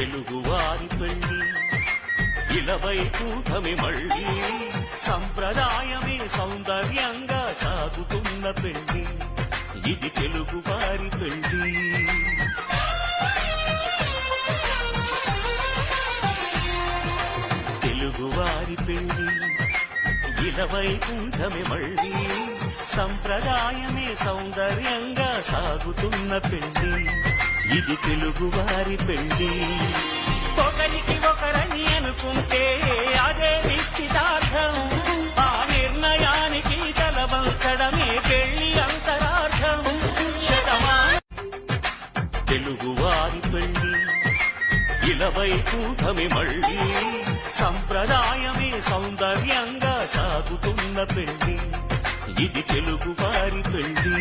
తెలుగువారి పెళ్ళి ఇలవై కూటమి మళ్ళీ సంప్రదాయమే సౌందర్యంగా సాగుతున్న పెళ్ళి ఇది తెలుగువారి పెళ్ళి తెలుగువారి పెళ్ళి ఇలవై కూటమి మళ్ళీ సంప్రదాయమే సౌందర్యంగా సాగుతున్న పెళ్ళి ఇది తెలుగువారి పెళ్ళి తలవంచడమే పెళ్ళి అంతరార్థం శతమాన తెలుగువారి పెళ్ళి ఇలవై కూటమి మళ్ళీ సంప్రదాయమే సౌందర్యంగా సాగుతున్న పెళ్ళి ఇది తెలుగువారి పెళ్ళి